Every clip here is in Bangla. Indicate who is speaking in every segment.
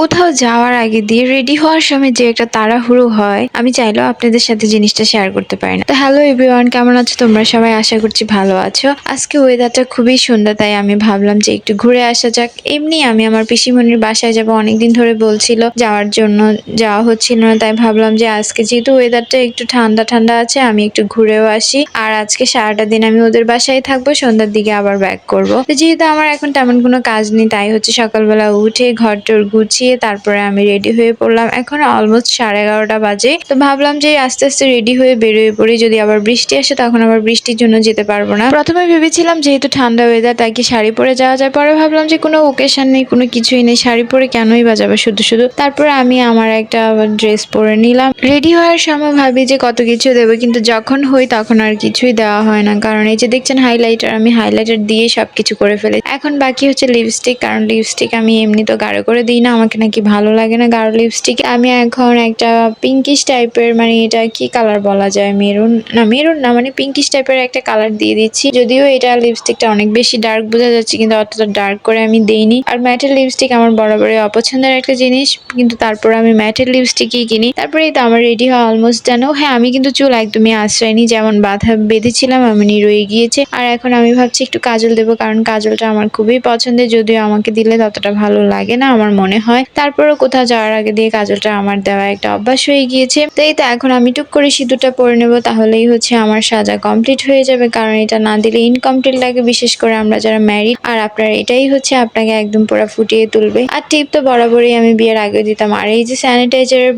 Speaker 1: কোথাও যাওয়ার আগে দিয়ে রেডি হওয়ার সময় যে একটা তাড়াহুড়ো হয়, আমি চাইলেও আপনাদের সাথে জিনিসটা শেয়ার করতে পারি না। তো হ্যালো এভরিওয়ান কেমন আছো? তোমরা সবাই আশা করছি ভালো আছো। আজকে ওয়েদারটা খুবই সুন্দর, তাই আমি ভাবলাম যে একটু ঘুরে আসা যাক। এমনি আমি আমার পিসিমণির বাসায় যাব, অনেকদিন ধরে বলছিল যাওয়ার জন্য যাওয়া হচ্ছিল না, তাই ভাবলাম যে আজকে যেহেতু ওয়েদারটা একটু ঠান্ডা ঠান্ডা আছে, আমি একটু ঘুরেও আসি। আর আজকে সারাটা দিন আমি ওদের বাসায় থাকব, সন্ধ্যার দিকে আবার ব্যাক করব। যেহেতু আমার এখন তেমন কোনো কাজ নেই, তাই হচ্ছে সকালবেলা উঠে ঘর টর গুছিয়ে তারপরে আমি রেডি হয়ে পড়লাম। এখন অলমোস্ট সাড়ে এগারোটা বাজে। তো ভাবলাম যে আস্তে আস্তে রেডি হয়ে বেরোয় পড়ি। যদি আবার বৃষ্টি আসে, তখন আবার বৃষ্টির জন্য যেতে পারব না। প্রথমে ভেবেছিলাম যেহেতু ঠান্ডা ওয়েদার তাই কি শাড়ি পরে যাওয়া যায়? পরে ভাবলাম যে কোনো ওকেশন নেই, কোনো কিছুই নেই। শাড়ি পরে কেনই বা যাবে? শুধু শুধু। তারপরে আমি আমার একটা ড্রেস পরে নিলাম। রেডি হওয়ার সময় ভাবি যে কত কিছু দেবো, কিন্তু যখন হই তখন আর কিছুই দেওয়া হয় না। কারণ এই যে দেখছেন হাইলাইটার আমি হাইলাইটার দিয়ে সব কিছু করে ফেলে এখন বাকি হচ্ছে লিপস্টিক কারণ লিপস্টিক আমি এমনি তো গাঢ় করে দিই না, আমাকে নাকি ভালো লাগে না গাঢ় লিপস্টিক আমি এখন একটা পিঙ্কিশ টাইপের মানে এটা কি কালার বলা যায়? মেরুন, না মেরুন না মানে পিঙ্কিশ টাইপের একটা কালার দিয়ে দিচ্ছি। যদিও এটা লিপস্টিকটা অনেক বেশি ডার্ক বোঝা যাচ্ছে, কিন্তু অতটা ডার্ক করে আমি দেইনি। আর ম্যাটের লিপস্টিক আমার বরাবরই অপছন্দের একটা জিনিস, কিন্তু তারপর আমি ম্যাটের লিপস্টিকই কিনি। তারপরে এই তো আমার রেডি হওয়া অলমোস্ট জানো হ্যাঁ আমি কিন্তু চুল একদমই আশ্রয়নি যেমন বাধা বেঁধেছিলাম, আমি রয়ে গিয়েছে। আর এখন আমি ভাবছি একটু কাজল দেবো, কারণ কাজলটা আমার খুবই পছন্দের, যদিও আমাকে দিলে ততটা ভালো লাগে না, আমার মনে হয়। তারপরও কোথাও যাওয়ার আগে দিয়ে কাজলটা আমার দেওয়া একটা অভ্যাস হয়ে গিয়েছে। তো এই তো এখন আমি টুক করে সিঁদুরটা পরে নেব, তাহলেই হচ্ছে আমার সাজা কমপ্লিট হয়ে যাবে। কারণ এটা না দিলে ইনকমপ্লিট লাগে, বিশেষ করে আমরা যারা ম্যারিড আর আপনার এটাই হচ্ছে আপনাকে একদম পুরো ফুটিয়ে তুলবে। আর টিপ তো বরাবরই আমি বিয়ের আগে দিতাম। আর এই যে স্যানিটাইজারের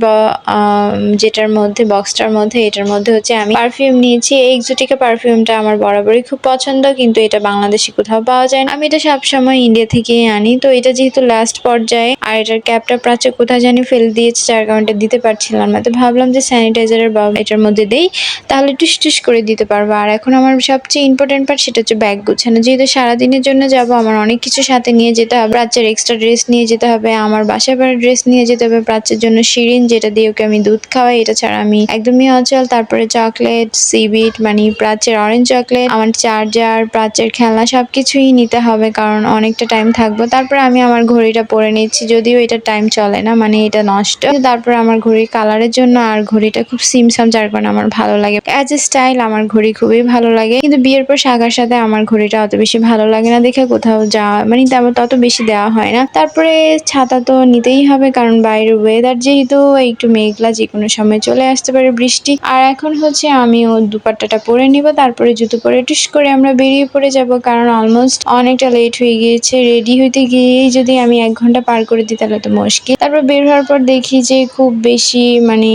Speaker 1: যেটার মধ্যে বক্সটার মধ্যে, এটার মধ্যে হচ্ছে আমি পারফিউম নিয়েছি। এই এক্সোটিকা পারফিউমটা আমার বরাবরই খুব পছন্দ, কিন্তু এটা বাংলাদেশে কোথাও পাওয়া যায় না। আমি এটা সবসময় ইন্ডিয়া থেকেই আনি। তো এটা যেহেতু লাস্ট পর্যায়ে, আর এটার ক্যাপটা প্রাচ্য কোথায় জানি ফেলে দিয়েছে, যার কারণে দিতে পারছিলাম না। তো ভাবলাম যে স্যানিটাইজারের বা এটার মধ্যে দেই, তাহলে টুস টুস করে দিতে পারব। আর এখন আমার সবচেয়ে ইম্পর্টেন্ট পার্ট সেটা হচ্ছে ব্যাগ গুছানো। যেহেতু সারাদিনের জন্য যাব, আমার অনেক কিছু সাথে নিয়ে যেতে হবে। প্রাচ্যের এক্সট্রা ড্রেস নিয়ে যেতে হবে, আমার বাসায় বাড়ির ড্রেস নিয়ে যেতে হবে, প্রাচ্যের জন্য শিরিন যেটা দিয়ে ওকে আমি দুধ খাওয়াই, এটা ছাড়া আমি একদমই অচল। তারপরে চকলেট সিবিট মানে প্রাচ্যের অরেঞ্জ চকলেট আমার চার্জার প্রাচ্যের খেলনা সব কিছুই নিতে হবে, কারণ অনেকটা টাইম থাকব। তারপরে আমি আমার ঘড়িটা পরে নিচ্ছি, যদিও এটা টাইম চলে না মানে এটা নষ্ট। তারপরে আমার ঘড়ির কালারের জন্য আর ঘড়িটা খুব সিমসাম, যার কারণে আমার ভালো লাগে। অ্যাজ এ স্টাইল আমার ঘড়ি খুবই ভালো লাগে। কিন্তু বিয়ের পর শাখার সাথে আমার ঘড়িটা অত বেশি ভালো লাগে না দেখে কোথাও যাওয়া মানে তেমন তত বেশি দেওয়া হয় না। তারপরে ছাতা তো নিতেই হবে, কারণ বাইরের ওয়েদার যেহেতু, একটু মেঘলা, যে কোনো সময় চলে আসতে পারে বৃষ্টি। আর এখন হচ্ছে আমি ও দুপাট্টাটা পরে নিব, তারপরে জুতো পরে টুস করে আমরা বেরিয়ে পড়ে যাব, কারণ অলমোস্ট অনেকটা লেট হয়ে গিয়েছে। রেডি হইতে গিয়েই যদি আমি এক ঘণ্টা পার করে দিই তাহলে তো মুশকিল তারপর বের হওয়ার পর দেখি যে খুব বেশি মানে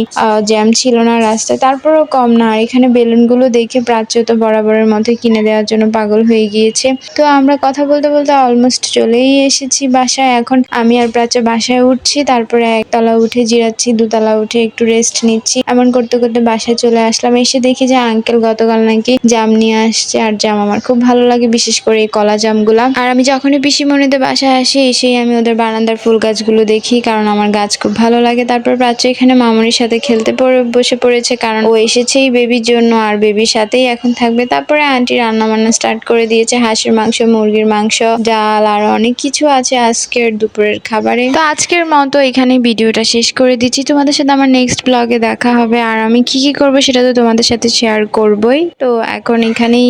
Speaker 1: জ্যাম ছিল না রাস্তায়। তারপরও কম না। আর এখানে বেলুনগুলো দেখে প্রাচ্য তো বরাবরের মতো কিনে দেওয়ার জন্য পাগল হয়ে গিয়েছে। তো আমরা কথা বলতে বলতে অলমোস্ট চলেই এসেছি বাসায়। এখন আমি আর প্রাচ্য বাসায় উঠছি। তারপরে একতলা উঠে জিরাচ্ছি, দুতলা উঠে একটু রেস্ট নিচ্ছি। এমন করতে করতে বাসায় চলে আসলাম। এসে দেখি যে আঙ্কেল গতকাল নাকি জাম নিয়ে আসছে। আর জাম আমার খুব ভালো লাগে, বিশেষ করে এই কলা জামগুলা। আর আমি যখনই পিসি মনেতে বাসায় আসি, এসেই আমি ওদের বারান্দার ফুল গাছগুলো দেখি, কারণ আমার গাছ খুব ভালো লাগে। তারপর প্রাচ্য এখানে মামনির সাথে খেলতে বসে পড়েছে, কারণ ও এসেছেই বেবির জন্য আর বেবির সাথেই এখন থাকবে। তারপরে আন্টি রান্না বান্না স্টার্ট করে দিয়েছে, হাঁসের মাংস, মুরগির মাংস, ডাল, আর অনেক কিছু আছে আজকের দুপুরের খাবারে। তো আজকের মতো এখানে ভিডিওটা শেষ করে দিচ্ছি। তোমাদের সাথে আমার নেক্সট ব্লগে দেখা হবে, আর আমি কি কি করব সেটা তো তোমাদের সাথে শেয়ার করবই। তো এখন এখানেই